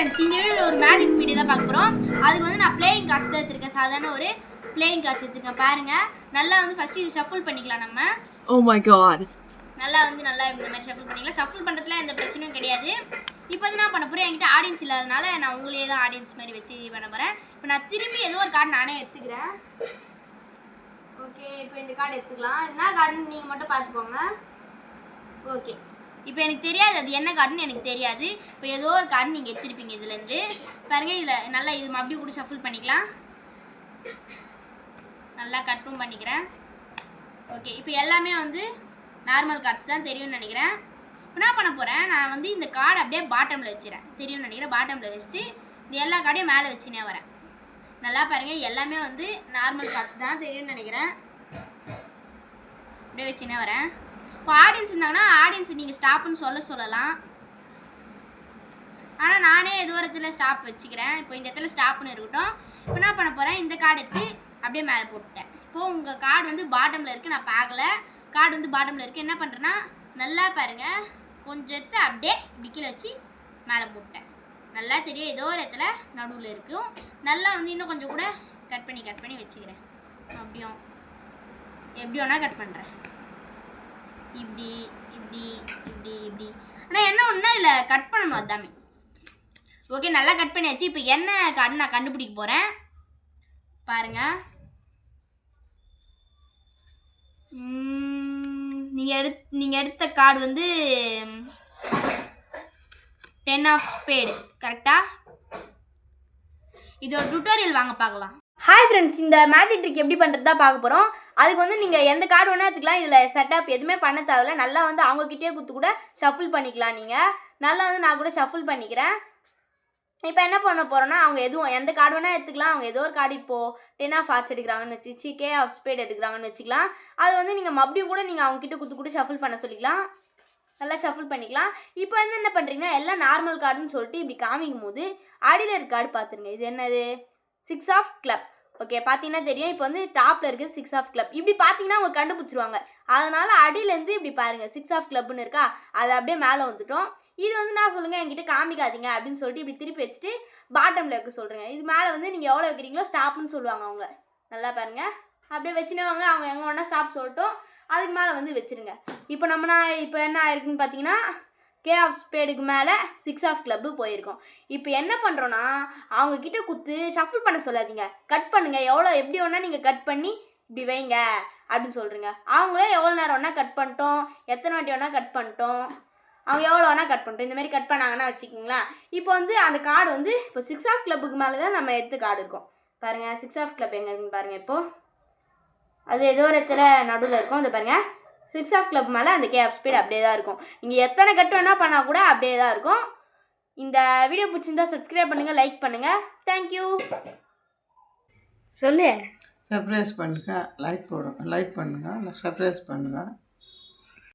Friends இந்த வீடியோவில் ஒரு மேஜிக் வீடியோ தான் பார்க்க போகிறோம் அதுக்கு வந்து நான் பிளேயிங் தான் எடுத்திருக்கேன். சாதாரண ஒரு பிளேயிங் காசு எடுத்திருக்கேன். பாருங்க. நல்லா வந்து ஃபர்ஸ்ட் இது ஷஃபிள் பண்ணிக்கலாம் நம்ம. Oh my god. நல்லா வந்து நல்லா இந்த மாதிரி ஷஃபிள் பண்ணிக்கலாம். ஷஃபிள் பண்ணுறதுல எந்த பிரச்சனையும் கிடையாது. இப்போ வந்து நான் பண்ண போகிறேன் என்கிட்ட ஆடியன்ஸ் இல்லாதனால நான் உங்களையே தான் ஆடியன்ஸ் மாதிரி வச்சு பண்ண போகிறேன் இப்போ நான் திரும்பி ஏதோ ஒரு கார்டு நானே எடுத்துக்கிறேன். ஓகே இப்போ இந்த கார்டு எடுத்துக்கலாம். என்ன கார்டுன்னு நீங்கள் மட்டும் பார்த்துக்கோங்க. ஓகே இப்போ எனக்கு தெரியாது அது என்ன கார்டுன்னு எனக்கு தெரியாது. இப்போ ஏதோ ஒரு கார்டு நீங்கள் எடுத்துருப்பீங்க இதுலேருந்து. பாருங்கள் இதில் நல்லா இது மறுபடியும் கூட ஷஃபிள் பண்ணிக்கலாம். நல்லா கட்டும் பண்ணிக்கிறேன். ஓகே இப்போ எல்லாமே வந்து நார்மல் கார்ட்ஸ் தான் தெரியும்னு நினைக்கிறேன். இப்போ என்ன பண்ண போகிறேன் நான் வந்து இந்த கார்டு அப்படியே பாட்டமில் வச்சுறேன். தெரியும்னு நினைக்கிறேன் பாட்டமில் வச்சுட்டு இந்த எல்லா கார்டையும் மேலே வச்சுனே வரேன். நல்லா பாருங்கள் எல்லாமே வந்து நார்மல் கார்ட்ஸ் தான் தெரியும்னு நினைக்கிறேன். அப்படியே வச்சுனே வரேன். இப்போ ஆடியன்ஸ் இருந்தாங்கன்னா ஆடியன்ஸ் நீங்கள் ஸ்டாப்புன்னு சொல்ல சொல்லலாம். ஆனால் நானே தூரத்தில் ஸ்டாப் வச்சுக்கிறேன். இப்போ இந்த இடத்துல ஸ்டாப்னு இருக்கட்டும். இப்போ என்ன பண்ண போகிறேன் இந்த கார்டு எடுத்து அப்படியே மேலே போட்டுட்டேன். இப்போ உங்கள் கார்டு வந்து பாட்டமில் இருக்குது நான் பார்க்கல. கார்டு வந்து பாட்டமில் இருக்குது என்ன பண்ணுறேன்னா நல்லா பாருங்கள் கொஞ்சம் எடுத்து அப்படியே இப்படி வச்சு மேலே போட்டேன் நல்லா தெரியும் ஏதோ ஒரு இடத்துல நடுவில் இருக்கும். நல்லா வந்து இன்னும் கொஞ்சம் கூட கட் பண்ணி கட் பண்ணி வச்சுக்கிறேன். அப்படியும் எப்படி வேணால் கட் பண்ணுறேன் இப்படி இப்படி இப்படி இப்படி. ஆனால் என்ன ஒன்றுனா இதில் கட் பண்ணணும் அதாமே ஓகே நல்லா கட் பண்ணியாச்சு. இப்போ என்ன கார்டு நான் கண்டுபிடிக்க போகிறேன் பாருங்கள் நீங்கள் எடுத் நீங்கள் எடுத்த கார்டு வந்து டென் ஆஃப் ஸ்பேடு கரெக்டாக இதோட டுட்டோரியல் வாங்க பார்க்கலாம். ஹாய் ஃப்ரெண்ட்ஸ் இந்த மேஜிக் ட்ரிக் எப்படி பண்ணுறது தான் பார்க்க போகிறோம் அதுக்கு வந்து நீங்கள் எந்த கார்டு வேணால் எடுத்துக்கலாம். இதில் செட்டப் எதுவுமே பண்ண தேவையில்ல. நல்லா வந்து அவங்கக்கிட்டே கொடுத்து கூட ஷஃபிள் பண்ணிக்கலாம் நீங்கள் நல்லா வந்து நான் கூட ஷஃபிள் பண்ணிக்கிறேன். இப்போ என்ன பண்ண போகிறோன்னா அவங்க எதுவும் எந்த கார்டு வேணால் எடுத்துக்கலாம். அவங்க ஏதோ ஒரு கார்டு இப்போது டென் ஆஃப் ஆர்ட்ஸ் எடுக்கிறாங்கன்னு வச்சு கே ஆஃப் ஸ்பேட் எடுக்கிறாங்கன்னு வச்சுக்கலாம். அது வந்து நீங்கள் மறுபடியும் கூட நீங்கள் அவங்கக்கிட்ட கொடுத்து கூட ஷஃபிள் பண்ண சொல்லிக்கலாம். நல்லா ஷஃபிள் பண்ணிக்கலாம். இப்போ வந்து என்ன பண்ணுறீங்கன்னா எல்லாம் நார்மல் கார்டுன்னு சொல்லிட்டு இப்படி காமிக்கும் போது அடியில் இருக்க கார்டு பார்த்துருங்க இது என்னது? சிக்ஸ் ஆஃப் கிளப் ஓகே பார்த்தீங்கன்னா தெரியும். இப்போ வந்து டாப்பில் இருக்குது சிக்ஸ் ஆஃப் கிளப் இப்படி பார்த்தீங்கன்னா அவங்க கண்டுபிடிச்சிருவாங்க. அதனால் அடியிலேருந்து இப்படி பாருங்கள் சிக்ஸ் ஆஃப் கிளப்னு இருக்கா? அது அப்படியே மேலே வந்துட்டோம். இது வந்து நான் சொல்லுங்கள் என்கிட்ட காமிக்காதீங்க அப்படின்னு சொல்லிட்டு இப்படி திருப்பி வச்சுட்டு பாட்டமில் வைக்க சொல்கிறேங்க இது மேலே வந்து நீங்கள் எவ்வளோ வைக்கிறீங்களோ ஸ்டாப்னு சொல்லுவாங்க அவங்க. நல்லா பாருங்கள் அப்படியே வச்சுனவங்க அவங்க எங்கே வேணால் ஸ்டாப் சொல்லட்டும். அதுக்கு மேலே வந்து வச்சுருங்க. இப்போ நம்ம நான் இப்போ என்ன ஆயிருக்குன்னு பார்த்தீங்கன்னா கே ஆஃப் ஸ்பேடுக்கு மேலே சிக்ஸ் ஆஃப் கிளப்பு போயிருக்கோம். இப்போ என்ன பண்ணுறோன்னா அவங்க கிட்ட குத்து ஷஃபிள் பண்ண சொல்லாதீங்க. கட் பண்ணுங்கள் எவ்வளோ எப்படி வேணால் நீங்கள் கட் பண்ணி இப்படி வைங்க அப்படின்னு சொல்கிறீங்க அவங்களே எவ்வளோ நேரம் வேணால் கட் பண்ணிட்டோம். எத்தனை வாட்டி வேணால் கட் பண்ணிட்டோம். அவங்க எவ்வளோ வேணால் கட் பண்ணிட்டோம். இந்த மாதிரி கட் பண்ணாங்கன்னா வச்சுக்கிங்களேன். இப்போ வந்து அந்த கார்டு வந்து இப்போ சிக்ஸ் ஆஃப் கிளப்புக்கு மேலே தான் நம்ம எடுத்து கார்டு இருக்கோம். பாருங்கள் சிக்ஸ் ஆஃப் கிளப் எங்கே இருக்குன்னு பாருங்கள் இப்போது அது ஏதோ ஒரு இடத்துல நடுவில் இருக்கும். அதை பாருங்கள் சிக்ஸ் ஆஃப் கிளப் மேலே அந்த கே ஆஃப் ஸ்பீட் அப்படியே தான் இருக்கும். நீங்கள் எத்தனை கட்டு வேணால் பண்ணால் கூட அப்படியே தான் இருக்கும். இந்த வீடியோ பிடிச்சிருந்தா சப்ஸ்கிரைப் பண்ணுங்கள் லைக் பண்ணுங்கள் தேங்க்யூ சொல்லு. சர்ப்ரைஸ் பண்ணுங்க. லைக் போடுங்க லைக் பண்ணுங்க. சர்ப்ரைஸ் பண்ணுங்க.